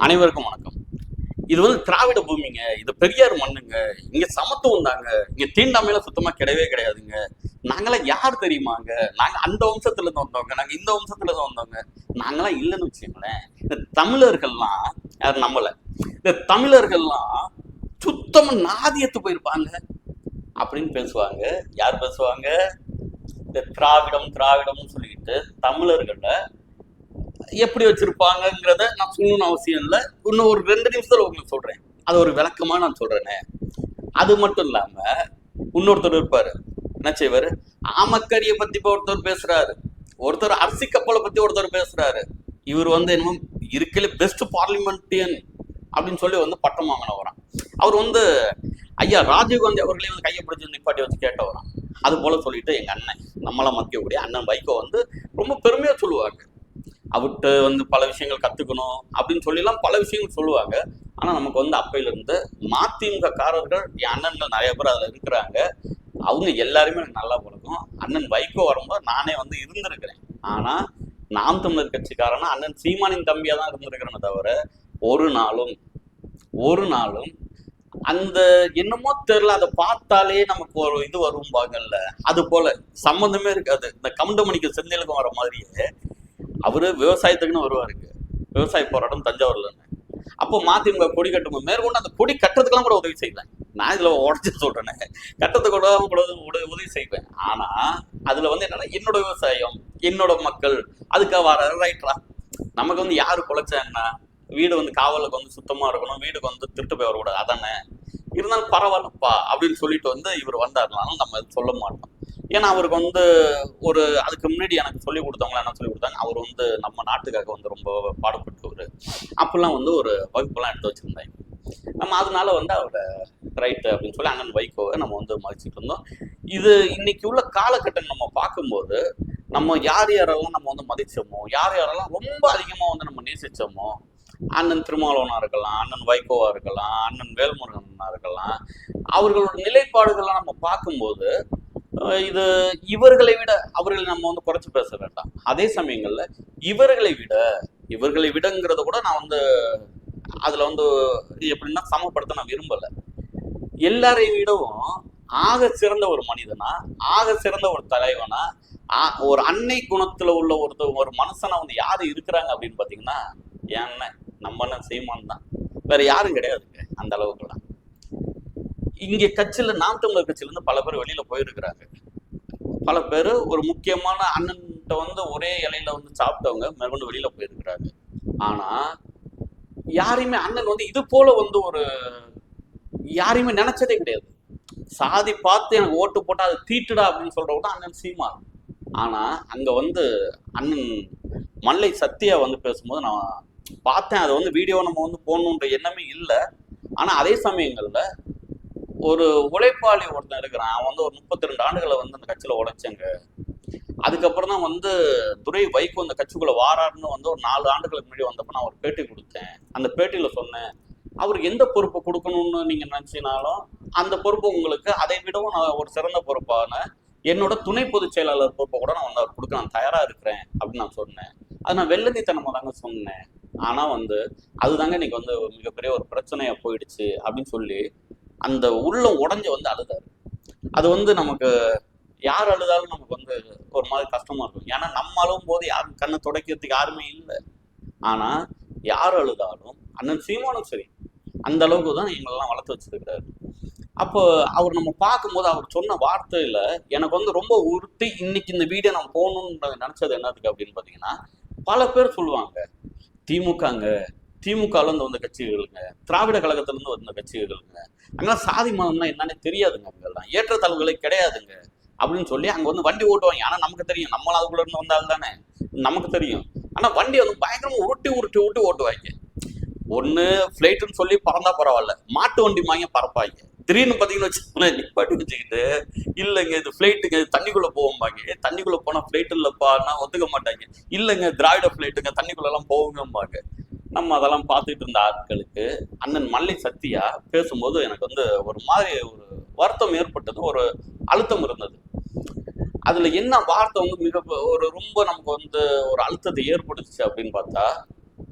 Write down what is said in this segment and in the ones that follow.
அனைவருக்கும் வணக்கம். இது வந்து திராவிட பூமிங்க. இது பெரியார் மண்ணுங்க. இங்க சமத்துவம் தாங்க. இங்க தீண்டாமையில சுத்தமா கிடையவே கிடையாதுங்க. நாங்களாம் யார் தெரியுமாங்க? நாங்க அந்த வம்சத்துல இருந்து வந்தவங்க. நாங்க இந்த வம்சத்துல இருந்து வந்தவங்க. நாங்களாம் இல்லைன்னு வச்சுக்கோங்களேன். இந்த தமிழர்கள்லாம் யார் நம்மள இந்த தமிழர்கள்லாம் சுத்தமா நாதியத்து போயிருப்பாங்க. அப்படின்னு பேசுவாங்க. யார் பேசுவாங்க? இந்த திராவிடம் திராவிடம்னு சொல்லிட்டு தமிழர்களை எப்படி வச்சிருப்பாங்கங்கிறத நான் சொல்லணும்னு அவசியம் இல்லை. இன்னும் ஒரு ரெண்டு நிமிஷத்துல உங்களுக்கு சொல்றேன். அது ஒரு விளக்கமா நான் சொல்றேனே. அது மட்டும் இல்லாம இன்னொருத்தர் இருப்பாரு. என்ன செய்வாரு? ஆமக்கரியை பத்தி இப்ப ஒருத்தர் பேசுறாரு. ஒருத்தர் அரிசி கப்பலை பத்தி ஒருத்தர் பேசுறாரு. இவர் வந்து என்னமோ இருக்கல பெஸ்ட் பார்லிமெண்டியன் அப்படின்னு சொல்லி வந்து பட்டம் வாங்கினவராம் அவர் வந்து ஐயா ராஜீவ்காந்தி அவர்களே வந்து கையை பிடிச்சி நிப்பாட்டி வச்சு கேட்டவராம் அது போல சொல்லிட்டு எங்க அண்ணன் நம்மளை மதிக்கக்கூடிய அண்ணன் வைகோ வந்து ரொம்ப பெருமையா சொல்லுவாங்க அவர்கிட்ட வந்து பல விஷயங்கள் கத்துக்கணும் அப்படின்னு சொல்லிலாம் பல விஷயங்கள் சொல்லுவாங்க. ஆனா நமக்கு வந்து அப்பையிலிருந்து மதிமுக காரர்கள் என் அண்ணன்கள் நிறைய பேர் அதுல இருக்கிறாங்க. அவங்க எல்லாருமே எனக்கு நல்லா பழக்கம். அண்ணன் வைகோ வரும்போது நானே வந்து இருந்திருக்கிறேன். ஆனா நாம் தமிழர் கட்சிக்காரனா அண்ணன் சீமானின் தம்பியா தான் இருந்திருக்கிறேனே தவிர ஒரு நாளும் ஒரு நாளும் அந்த என்னமோ தெரியல. அதை பார்த்தாலே நமக்கு ஒரு இது வரும் பாங்கல்ல. அது போல சம்மந்தமே இருக்காது. இந்த கவுண்டமணிக்கு செந்திலுக்கும் வர மாதிரியே அவரு விவசாயத்துக்குன்னு வருவாருங்க. விவசாய போராட்டம் தஞ்சாவூர்லன்னு அப்போ மதிமுக கொடி கட்டும் மேற்கொண்டு அந்த கொடி கட்டுறதுக்கெல்லாம் கூட உதவி செய்வேன் நான் இதுல உடச்சு சொல்றேனே. கட்டத்துக்கு கூட கூட உதவி செய்வேன். ஆனா அதுல வந்து என்னன்னா என்னோட விவசாயம் என்னோட மக்கள் அதுக்காக வர ரைட்ரா நமக்கு வந்து யாரு குலைச்சா என்ன வீடு வந்து காவலுக்கு வந்து சுத்தமா இருக்கணும் வீடுக்கு வந்து திருட்டு போய் வரக்கூடாது அதானே? இருந்தாலும் பரவாயில்லப்பா அப்படின்னு சொல்லிட்டு வந்து இவர் வந்தாருனாலும் நம்ம சொல்ல மாட்டோம். ஏன்னா அவருக்கு வந்து ஒரு அதுக்கு முன்னாடி எனக்கு சொல்லி கொடுத்தவங்க என்ன சொல்லி கொடுத்தாங்க? அவர் வந்து நம்ம நாட்டுக்காக வந்து ரொம்ப பாடுபட்டவர். அப்பெல்லாம் வந்து ஒரு வகுப்பெல்லாம் எடுத்து வச்சிருந்தாங்க. நம்ம அதனால வந்து அவரை ரைட்டு அப்படின்னு சொல்லி அண்ணன் வைகோவை நம்ம வந்து மதிச்சுட்டு இருந்தோம். இது இன்னைக்கு உள்ள காலகட்டம் நம்ம பார்க்கும்போது நம்ம யார் யாரெல்லாம் நம்ம வந்து மதிச்சோமோ யார் யாரெல்லாம் ரொம்ப அதிகமாக வந்து நம்ம நேசிச்சோமோ அண்ணன் திருமாவளவனா இருக்கலாம் அண்ணன் வைகோவா இருக்கலாம் அண்ணன் வேல்முருகனா இருக்கலாம் அவர்களோட நிலைப்பாடுகள்லாம் நம்ம பார்க்கும்போது இது இவர்களை விட அவர்களை நம்ம வந்து குறைச்சி பேச வேண்டாம். அதே சமயங்கள்ல இவர்களை விட இவர்களை விடங்கிறத கூட நான் வந்து அதுல வந்து எப்படின்னா சமப்படுத்த நான் விரும்பல. எல்லாரையும் விடவும் ஆக சிறந்த ஒரு மனிதனா ஆக சிறந்த ஒரு தலைவனா ஆ- ஒரு அன்னை குணத்துல உள்ள ஒருத்த ஒரு மனுஷனா வந்து யாரு இருக்கிறாங்க அப்படின்னு பாத்தீங்கன்னா என் நம்ம என்ன சீமான் தான். வேற யாரும் கிடையாதுங்க அந்த அளவுக்குலாம். இங்க கட்சியில நாம் தமிழர் கட்சியிலிருந்து பல பேர் வெளியில போயிருக்கிறாங்க. பல பேர் ஒரு முக்கியமான அண்ணன்கிட்ட வந்து ஒரே இலையில வந்து சாப்பிட்டவங்க மறுபடியும் வெளியில போயிருக்கிறாங்க. ஆனா யாரையுமே அண்ணன் வந்து இது போல வந்து ஒரு யாரையுமே நினைச்சதே கிடையாது. சாதி பார்த்து எனக்கு ஓட்டு போட்டா அது தீட்டுடா அப்படின்னு சொல்ற கூட அண்ணன் சீமான். ஆனா அங்க வந்து அண்ணன் மல்லை சத்தியா வந்து பேசும்போது நான் பார்த்தேன் அதை வந்து வீடியோ நம்ம வந்து போடணுன்ற எண்ணமே இல்லை. ஆனா அதே சமயங்கள்ல ஒரு உழைப்பாளி ஒருத்தன் இருக்கிறான். அவன் வந்து ஒரு முப்பத்தி ரெண்டு ஆண்டுகளை வந்து அந்த கட்சியில உழைச்சங்க. அதுக்கப்புறம் தான் வந்து துரை வைகோ அந்த கட்சிக்குள்ள வாராருன்னு வந்து ஒரு நாலு ஆண்டுகளுக்கு முன்னாடி வந்தப்ப நான் ஒரு பேட்டி கொடுத்தேன். அந்த பேட்டியில சொன்னேன் அவருக்கு எந்த பொறுப்பு கொடுக்கணும்னு நீங்க நினைச்சினாலும் அந்த பொறுப்பு உங்களுக்கு அதை விடவும் நான் ஒரு சிறந்த பொறுப்பான என்னோட துணை பொதுச் செயலாளர் பொறுப்பை கூட நான் வந்து அவர் கொடுக்க நான் தயாரா இருக்கிறேன் அப்படின்னு நான் சொன்னேன். அது நான் வெள்ளந்தித்தனமா தாங்க சொன்னேன். ஆனா வந்து அதுதாங்க இன்னைக்கு வந்து மிகப்பெரிய ஒரு பிரச்சனையா போயிடுச்சு அப்படின்னு சொல்லி அந்த உள்ளம் உடஞ்சி வந்து அழுதாரு. அது வந்து நமக்கு யார் அழுதாலும் நமக்கு வந்து ஒரு மாதிரி கஷ்டமா இருக்கும். ஏன்னா நம்ம அழுவும் போது யாரும் கண்ணை துடைக்கிறதுக்கு யாருமே இல்லை. ஆனா யார் அழுதாலும் அண்ணன் சீமானும் சரி அந்த அளவுக்கு தான் எங்களெல்லாம் வளர்த்து வச்சிருக்கிறாரு. அப்போ அவர் நம்ம பார்க்கும்போது அவர் சொன்ன வார்த்தையில எனக்கு வந்து ரொம்ப உருட்டு இன்னைக்கு இந்த வீடியோ நம்ம போகணும்னு நினைச்சது என்னதுக்கு அப்படின்னு பார்த்தீங்கன்னா பல பேர் சொல்லுவாங்க திமுகங்க திமுகல இருந்து வந்த கட்சிகளுங்க திராவிட கழகத்துல இருந்து வந்த கட்சிகளுங்க. அங்கெல்லாம் சாதி மதம்னா என்னன்னு தெரியாதுங்க அங்கெல்லாம். ஏற்றத்தாழ்வுகளே கிடையாதுங்க. அப்படின்னு சொல்லி அங்க வந்து வண்டி ஓட்டுவாங்க. ஆனா நமக்கு தெரியும். நம்மளும் அதுக்குள்ள இருந்து வந்தால் தானே? நமக்கு தெரியும். ஆனா வண்டி வந்து பயங்கரமாக உருட்டி உருட்டி உருட்டி ஓட்டுவாங்க. ஒண்ணு ஃப்ளைட்டுன்னு சொல்லி பறந்தா பரவாயில்ல. மாட்டு வண்டி வாங்கி பறப்பாங்க. திடீர்னு பார்த்தீங்கன்னு வச்சுக்கோங்களேன் நிப்பாட்டி வச்சுக்கிட்டு இல்லைங்க இது ஃப்ளைட்டுங்க இது தண்ணிக்குள்ள போவோம்பாங்க "ஏய், தண்ணிக்குள்ள போனா ஃபிளைட் இல்லப்பான்னா ஒத்துக்க மாட்டாங்க. இல்லைங்க திராவிட ஃபிளைட்டுங்க தண்ணிக்குள்ளெல்லாம் போகுங்கம்பாங்க. நம்ம அதெல்லாம் பார்த்துட்டு இருந்த ஆட்களுக்கு அண்ணன் மல்லை சத்தியா பேசும்போது எனக்கு வந்து ஒரு மாதிரி ஒரு வருத்தம் ஏற்பட்டது ஒரு அழுத்தம் இருந்தது. அதுல என்ன வார்த்தை வந்து மிக ஒரு ரொம்ப நமக்கு வந்து ஒரு அழுத்தத்தை ஏற்படுத்துச்சு அப்படின்னு பார்த்தா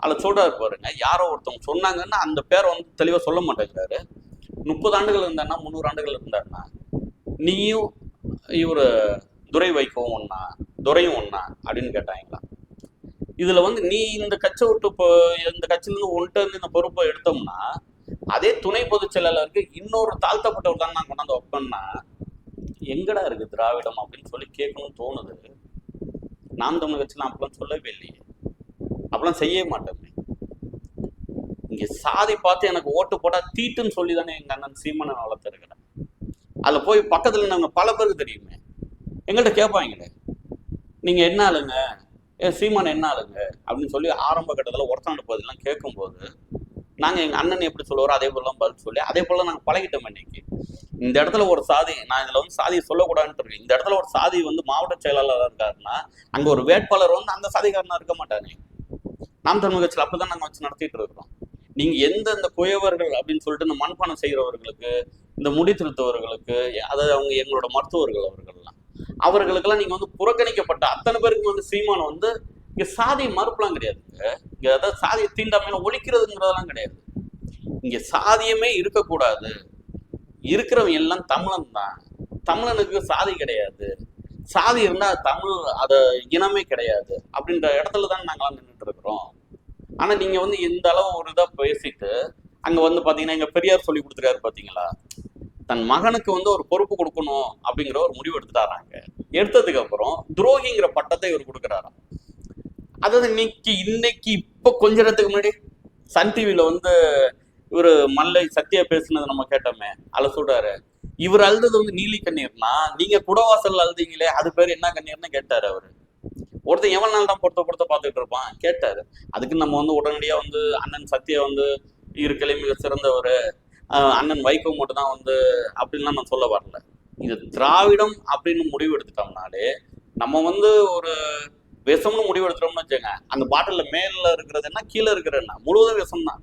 அதில் சொல்றாரு பாருங்க யாரோ ஒருத்தவங்க சொன்னாங்கன்னா அந்த பேரை வந்து தெளிவாக சொல்ல மாட்டேங்கிறாரு. முப்பது ஆண்டுகள் இருந்தாருன்னா முந்நூறு ஆண்டுகள் இருந்தாருன்னா நீயும் இவர் துரை வைக்கவும் ஒன்றா துரையும் ஒன்றா அப்படின்னு கேட்டாங்களா? இதுல வந்து நீ இந்த கட்சி விட்டு இப்போ இந்த கட்சியிலிருந்து உன்ட்டு இருந்து இந்த பொறுப்பை எடுத்தோம்னா அதே துணை பொதுச் செயலாளருக்கு இன்னொரு தாழ்த்தப்பட்டவர் தான் நான் கொண்டாந்து வைப்பேன்னா எங்கடா இருக்கு திராவிடம் அப்படின்னு சொல்லி கேட்கணும்னு தோணுது. நாம் தமிழ் கட்சிலாம் அப்பெல்லாம் சொல்லவே இல்லையே. அப்பெல்லாம் செய்யவே மாட்டோமே இங்க சாதி பார்த்து எனக்கு ஓட்டு போட்டா தீட்டுன்னு சொல்லி தானே எங்க அண்ணன் சீமனை வளர்த்துருக்கிறேன். அதுல போய் பக்கத்துல நாங்க பல பேருக்கு தெரியுமே. எங்கள்கிட்ட கேட்பாங்களே நீங்க என்ன ஆளுங்க? ஏ சீமான் என்ன ஆளுங்க? அப்படின்னு சொல்லி ஆரம்ப கட்டத்தில் ஒருத்தனோட பதிலாம் கேட்கும்போது நாங்கள் எங்கள் அண்ணன் எப்படி சொல்லுவாரோ அதே போலலாம் பதில் சொல்லி அதே போல நாங்கள் பழகிட்டோம் இன்னைக்கு. இந்த இடத்துல ஒரு சாதி நான் இதில் வந்து சாதியை சொல்லக்கூடாதுன்னு இருக்கேன். இந்த இடத்துல ஒரு சாதி வந்து மாவட்ட செயலாளராக இருக்காருன்னா அங்க ஒரு வேட்பாளர் வந்து அந்த சாதிக்காரனாக இருக்க மாட்டானே. நாம் தமிழ் கட்சியில் அப்போ தான் நாங்கள் வச்சு நடத்திட்டு இருக்கிறோம். நீங்க எந்த இந்த குயவர்கள் அப்படின்னு சொல்லிட்டு இந்த மண்பானம் செய்கிறவர்களுக்கு இந்த முடி திருத்தவர்களுக்கு அதாவது அவங்க எங்களோட மருத்துவர்கள் அவர்கள்லாம் அவர்களுக்கெல்லாம் நீங்க வந்து புறக்கணிக்கப்பட்ட அத்தனை பேருக்கு வந்து சீமானம் வந்து இங்க சாதி மறுப்புலாம் கிடையாது. இங்க அதாவது சாதியை தீண்டாமையில ஒழிக்கிறதுங்கிறதெல்லாம் கிடையாது. இங்க சாதியமே இருக்கக்கூடாது. இருக்கிறவங்க எல்லாம் தமிழன் தான். தமிழனுக்கு சாதி கிடையாது. சாதி இருந்தா தமிழ் அத இனமே கிடையாது. அப்படின்ற இடத்துல தான் நாங்களாம் நின்றுட்டு இருக்கிறோம். ஆனா நீங்க வந்து இந்த அளவு ஒரு இதாக பேசிட்டு அங்க வந்து பாத்தீங்கன்னா எங்க பெரியார் சொல்லி கொடுத்துருக்காரு பாத்தீங்களா? தன் மகனுக்கு வந்து ஒரு பொறுப்பு கொடுக்கணும் அப்படிங்கிற ஒரு முடிவு எடுத்துட்டாராங்க. எடுத்ததுக்கு அப்புறம் துரோகிங்கிற பட்டத்தை இவர் கொடுக்குறாராம். அதாவது இன்னைக்கு இன்னைக்கு இப்போ கொஞ்ச நேரத்துக்கு முன்னாடி சன் டிவியில் வந்து இவரு மல்லை சத்தியா பேசுனது நம்ம கேட்டோமே அதில் சொல்றாரு இவர் அழுதது வந்து நீலி கண்ணீர்னா நீங்க குடவாசல் அழுதீங்களே அது பேர் என்ன கண்ணீர்னு கேட்டாரு அவரு. ஒருத்தன் எவ்வளவு நாள் தான் பொறுத்த பொறுத்த பார்த்துட்டு இருப்பான்? கேட்டாரு. அதுக்கு நம்ம வந்து உடனடியா வந்து அண்ணன் சத்யா வந்து இருக்கலே மிக சிறந்தவர். அண்ணன் வைகோ மட்டும் தான் வந்து அப்படின்லாம் நான் சொல்ல வரல. இது திராவிடம் அப்படின்னு முடிவு எடுத்துட்டோம்னாலே நம்ம வந்து ஒரு விஷம்னு முடிவு எடுத்துட்டோம்னு வச்சுங்க அந்த பாட்டில்ல மேல இருக்கிறது என்ன கீழே இருக்கிறது என்ன? முழுவதும் விஷம் தான்.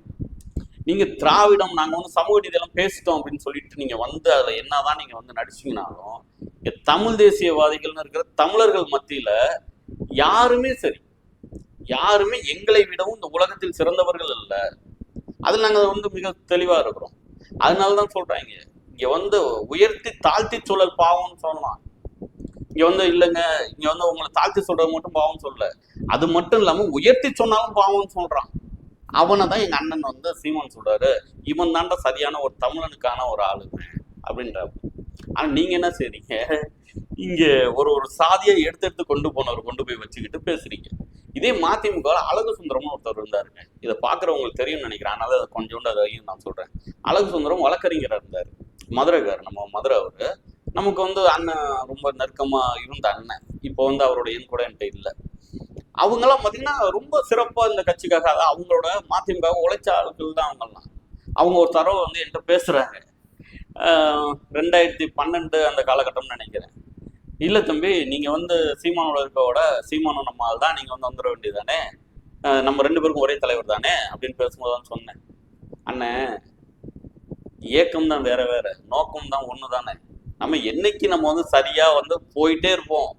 நீங்க திராவிடம் நாங்கள் வந்து சமூக நீதியெல்லாம் பேசிட்டோம் அப்படின்னு சொல்லிட்டு நீங்கள் வந்து அதில் என்னதான் நீங்கள் வந்து நடிச்சிங்கனாலும் இங்கே தமிழ் தேசியவாதிகள்னு இருக்கிற தமிழர்கள் மத்தியில் யாருமே சரி யாருமே எங்களை விடவும் இந்த உலகத்தில் சிறந்தவர்கள் இல்லை. அதில் நாங்கள் வந்து மிக தெளிவாக இருக்கிறோம். அதனாலதான் சொல்றாங்க. இங்க வந்து உயர்த்தி தாழ்த்தி சொல்லல் பாவம்னு சொல்லலாம். இங்க வந்து இல்லைங்க இங்க வந்து உங்களை தாழ்த்தி சொல்றது மட்டும் பாவம் சொல்லல. அது மட்டும் இல்லாம உயர்த்தி சொன்னாலும் பாவம்னு சொல்றான். அவனை தான் எங்க அண்ணன் வந்து சீமான் சொல்றாரு. இவன் தாண்டா சரியான ஒரு தமிழனுக்கான ஒரு ஆளுங்க அப்படின்ற ஆனா நீங்க என்ன செய்றீங்க? இங்க ஒரு ஒரு சாதியை எடுத்து எடுத்து கொண்டு போனவர் கொண்டு போய் வச்சுக்கிட்டு பேசுறீங்க. இதே மதிமுக அழகு சுந்தரம்னு ஒருத்தர் இருந்தாருங்க இதை பாக்குறவங்களுக்கு தெரியும்னு நினைக்கிறேன். அதனால அதை கொஞ்சோண்டு அதையும் நான் சொல்றேன். அழகு சுந்தரம் வழக்கறிஞராக இருந்தார். மதுரைக்கார் நம்ம மதுரை அவரு. நமக்கு வந்து அண்ணன் ரொம்ப நெருக்கமா இருந்த அண்ணன். இப்போ வந்து அவரோட எண் கூட என்கிட்ட இல்லை. அவங்கெல்லாம் பார்த்தீங்கன்னா ரொம்ப சிறப்பாக இந்த கட்சிக்காக அவங்களோட மதிமுக உழைச்ச ஆட்கள் தான் அவங்கெல்லாம். அவங்க ஒரு தரவை வந்து என்கிட்ட பேசுறாங்க. ரெண்டாயிரத்தி பன்னெண்டு அந்த காலகட்டம்னு நினைக்கிறேன். இல்லை தம்பி நீங்கள் வந்து சீமானோட இருக்கவோட சீமானும் நம்ம ஆள் தான் நீங்கள் வந்து வந்துட வேண்டியதானே நம்ம ரெண்டு பேருக்கும் ஒரே தலைவர் தானே? அப்படின்னு பேசும்போது தான் சொன்னேன். அண்ணன் இயக்கம் தான் வேற வேற நோக்கம் தான் ஒன்று தானே? நம்ம என்னைக்கு நம்ம வந்து சரியாக வந்து போயிட்டே இருப்போம்.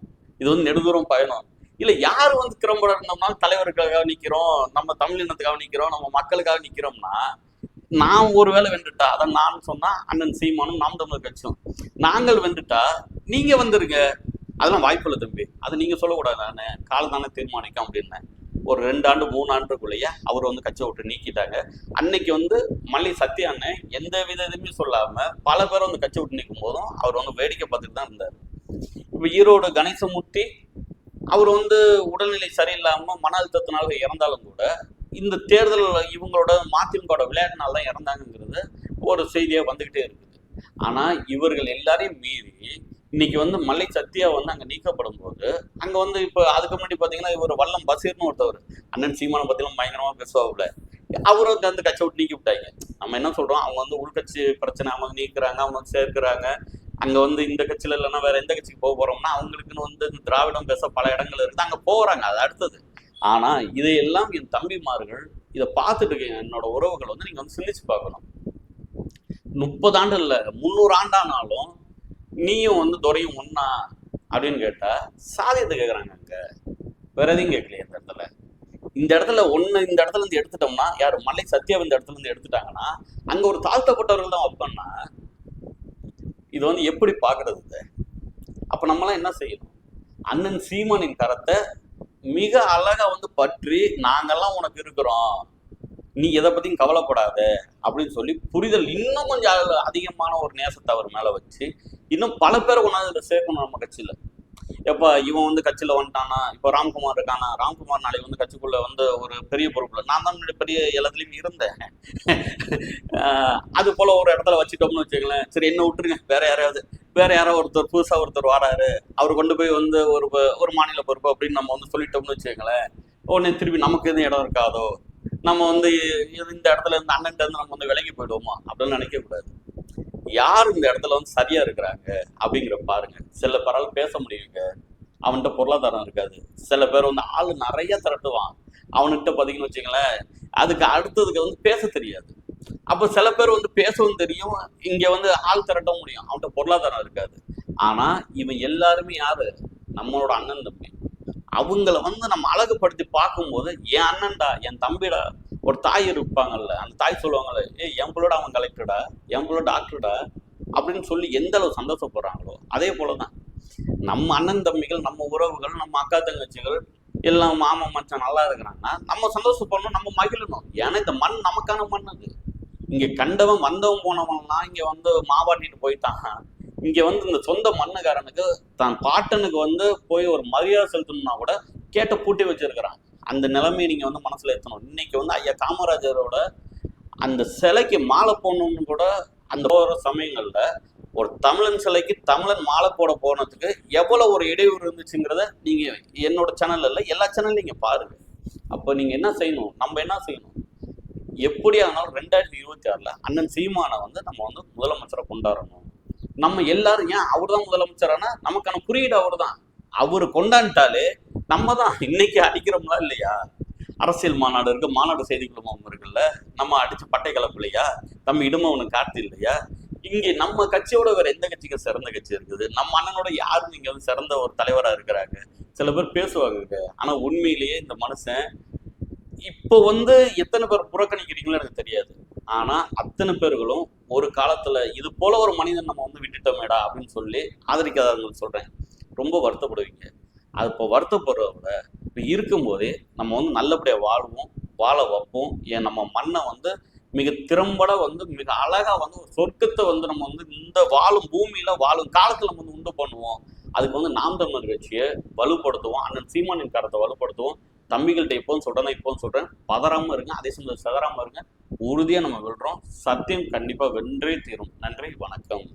இது வந்து நெடுதூரம் பயணம். இல்லை யார் வந்து திறம்பட இருந்தோம்னா தலைவருக்காக நிற்கிறோம் நம்ம தமிழ் இனத்துக்காக நிக்கிறோம் நம்ம மக்களுக்காக நிற்கிறோம்னா நான் ஒருவேளை வென்றுட்டா? அதான் நான் சொன்னா அண்ணன் சீமானும் நாம் தமிழர் கட்சியும். நாங்கள் வென்றுட்டா? நீங்க வந்துருங்க. அதெல்லாம் வாய்ப்பு இல்லை தம்பி. அது நீங்க சொல்லக்கூடாது. நானே காலம் தீர்மானிக்கும் அப்படின்னு. ஒரு ரெண்டு ஆண்டு மூணு ஆண்டுக்குள்ளேயே அவர் வந்து கட்சியை விட்டு நீக்கிட்டாங்க. அன்னைக்கு வந்து மல்லி சத்யா அண்ணன் எந்த வித இதுவுமே சொல்லாம பல பேர் வந்து கட்சி விட்டு நிற்கும் போதும் அவர் வந்து வேடிக்கை பார்த்துட்டு தான் இருந்தார். இப்போ ஈரோடு கணேசமூர்த்தி அவர் வந்து உடல்நிலை சரியில்லாம மன அழுத்தத்தினால இறந்தாலும் கூட இந்த தேர்தல் இவங்களோட மதிமுகவோட விளையாட்டுனால தான் இறந்தாங்கங்கிறது ஒரு செய்தியா வந்துகிட்டே இருக்குது. ஆனா இவர்கள் எல்லாரையும் மீறி இன்னைக்கு வந்து மல்லை சத்யா வந்து அங்க நீக்கப்படும் போது அங்க வந்து இப்ப அதுக்கு முன்னாடி பாத்தீங்கன்னா இவர் வல்லம் பசீர்னு ஒருத்தவர் அண்ணன் சீமான பார்த்தீங்கன்னா பயங்கரமா பேசுவாப்புல. அவரும் வந்து அந்த கட்சி விட்டு நீக்கி விட்டாங்க நம்ம என்ன சொல்றோம்? அவங்க வந்து உள்கட்சி பிரச்சனை அவங்க நீக்கிறாங்க அவங்க வந்து சேர்க்கிறாங்க. அங்க வந்து இந்த கட்சியில இல்லைன்னா வேற எந்த கட்சிக்கு போக போறோம்னா அவங்களுக்குன்னு வந்து திராவிடம் பேச பல இடங்கள் இருக்குது. அங்க போறாங்க. அது அடுத்தது. ஆனா இதையெல்லாம் என் தம்பிமார்கள் இதை பார்த்துட்டு என்னோட உறவுகள் வந்து நீங்க வந்து சிந்திச்சு பார்க்கணும். முப்பது ஆண்டு இல்ல முந்நூறு ஆண்டானாலும் நீயும் வந்து துறையும் ஒன்னா அப்படின்னு கேட்டால் சாதியத்தை கேட்குறாங்க அங்க. வேற எதையும் கேட்கலையே இந்த இடத்துல. இந்த இடத்துல ஒண்ணு இந்த இடத்துல இருந்து எடுத்துட்டோம்னா யார் மலை சத்யா இந்த இடத்துல இருந்து எடுத்துட்டாங்கன்னா அங்க ஒரு தாழ்த்தப்பட்டவர்கள் தான் வைப்போம்னா இது வந்து எப்படி பார்க்கறது அப்போ நம்மளாம் என்ன செய்யணும்? அண்ணன் சீமானின் கரத்தை மிக அழகா வந்து பற்றி நாங்கெல்லாம் உனக்கு இருக்கிறோம். நீ எதை பத்தியும் கவலைப்படாத அப்படின்னு சொல்லி புரிதல் இன்னும் கொஞ்சம் அதிகமான ஒரு நேசத்தை அவர் மேல வச்சு இன்னும் பல பேரை கொண்டாந்து சேர்க்கணும் நம்ம கட்சியில. எப்ப இவன் வந்து கட்சியில வந்துட்டானா இப்போ ராம்குமார் இருக்கானா ராம்குமார் நாளைக்கு வந்து கட்சிக்குள்ள வந்து ஒரு பெரிய பொறுப்புல நான் தான் பெரிய எல்லாத்துலயும் இருந்தேன். அது போல ஒரு இடத்துல வச்சுட்டோம்னு வச்சுங்களேன் சரி என்ன விட்டுருங்க வேற யாரையாவது. வேற யாரோ ஒருத்தர் புதுசா ஒருத்தர் வராரு. அவர் கொண்டு போய் வந்து ஒரு ஒரு மாநில பொறுப்பு அப்படின்னு நம்ம வந்து சொல்லிட்டோம்னு வச்சுக்கோங்களேன். உடனே திருப்பி நமக்கு எதுவும் இடம் இருக்காதோ? நம்ம வந்து இது- இந்த இடத்துல இருந்து அண்ணன் இருந்து நம்ம வந்து விலகி போயிடுவோமா? அப்படின்னு நினைக்க கூடாது. யார் இந்த இடத்துல வந்து சரியா இருக்கிறாங்க அப்படிங்கிற பாருங்க. சில பேரால் பேச முடியுங்க. அவன்கிட்ட பொருளாதாரம் இருக்காது. சில பேர் வந்து ஆள் நிறைய திரட்டுவான். அவன்கிட்ட பார்த்தீங்கன்னு வச்சுங்களேன் அதுக்கு அடுத்ததுக்கு வந்து பேச தெரியாது. அப்ப சில பேர் வந்து பேசவும் தெரியும் இங்க வந்து ஆள் திரட்டவும் முடியும். அவன்கிட்ட பொருளாதாரம் இருக்காது. ஆனா இவன் எல்லாருமே யாரு? நம்மளோட அண்ணன் தம்பி. அவங்கள வந்து நம்ம அழகுபடுத்தி பார்க்கும்போது என் அண்ணன்டா? என் தம்பிடா ஒரு தாய் இருப்பாங்கல்ல அந்த தாய் சொல்லுவாங்கல்ல ஏய் என் பிள்ளோட அவன் கலெக்டர்டா? என் பிள்ளை டாக்டர்டா? அப்படின்னு சொல்லி எந்த அளவு சந்தோஷப்படுறாங்களோ அதே போலதான். நம்ம அண்ணன் தம்பிகள் நம்ம உறவுகள் நம்ம அக்கா தங்கச்சிகள் எல்லாம் மாமன் மச்சான் நல்லா இருக்கிறாங்கன்னா நம்ம சந்தோஷப்படணும் நம்ம மகிழணும். ஏன்னா இந்த மண் நமக்கான மண் அது இங்க கண்டவன் வந்தவன் போனவன்லாம் இங்க வந்து மாவாட்டிட்டு போயிட்டான். இங்க வந்து இந்த சொந்த மண்ணுக்காரனுக்கு தான் பாட்டனுக்கு வந்து போய் ஒரு மரியாதை செலுத்தணும்னா கூட கேட்ட பூட்டி வச்சிருக்கிறான். அந்த நிலைமையை நீங்க வந்து மனசுல ஏத்தணும். இன்னைக்கு வந்து ஐயா காமராஜரோட அந்த சிலைக்கு மாலை போடணும்னு கூட அந்த ஒரு சமயங்கள்ல ஒரு தமிழன் சிலைக்கு தமிழன் மாலை போட போனதுக்கு எவ்வளவு ஒரு இடையூறு இருந்துச்சுங்கிறத நீங்க என்னோட சேனல்ல இல்லை எல்லா சேனல்லையும் நீங்க பாருங்க. அப்போ நீங்க என்ன செய்யணும்? நம்ம என்ன செய்யணும்? எப்படி ஆனாலும் ரெண்டாயிரத்தி இருபத்தி ஆறுல அண்ணன் சீமானை வந்து நம்ம வந்து முதலமைச்சரை கொண்டாடணும். நம்ம எல்லாரும் ஏன் அவர் தான் முதலமைச்சரானா? நமக்கான குறியீடு அவர் தான் அவர் கொண்டாண்டாலே நம்ம தான் இன்னைக்கு அடிக்கிறோம்லாம் இல்லையா? அரசியல் மாநாடு இருக்கு. மாநாடு செய்தி குழுமம் இருக்குல்ல. நம்ம அடிச்சு பட்டை கலப்பு தம்பி இடுமவனுக்கு காட்டு இல்லையா? இங்கே நம்ம கட்சியோட வேற எந்த கட்சிக்கு சிறந்த கட்சி இருக்குது? நம்ம அண்ணனோட யாரும் இங்க வந்து சிறந்த ஒரு தலைவரா இருக்கிறாங்க. சில பேர் பேசுவாங்க ஆனா உண்மையிலேயே இந்த மனுஷன் இப்போ வந்து எத்தனை பேர் புறக்கணிக்கிறீங்களோ எனக்கு தெரியாது. ஆனா அத்தனை பேர்களும் ஒரு காலத்துல இது போல ஒரு மனிதன் நம்ம வந்து விட்டுட்டோமேடா அப்படின்னு சொல்லி ஆதரிக்காதவங்களுக்கு சொல்றேன். ரொம்ப வருத்தப்படுவீங்க. அது இப்போ வருத்தப்படுறத விட இப்போ இருக்கும்போதே நம்ம வந்து நல்லபடியாக வாழ்வோம் வாழ வைப்போம். ஏன் நம்ம மண்ணை வந்து மிக திறம்பட வந்து மிக அழகா வந்து ஒரு சொர்க்கத்தை வந்து நம்ம வந்து இந்த வாழும் பூமியில வாழும் காலத்துல நம்ம வந்து உண்டு பண்ணுவோம். அதுக்கு வந்து நாம் தமிழர் கட்சியை வலுப்படுத்துவோம். அண்ணன் சீமானின் கரத்தை வலுப்படுத்துவோம். தம்பிகள்கிட்ட இப்போவும் சொல்றேன் இப்போவும் சொல்றேன். பதறாம இருங்க அதே சமயம் செதறாம இருங்க. உறுதியா நம்ம வெல்றோம். சத்தியம் கண்டிப்பா வென்றே தீரும். நன்றி வணக்கம்.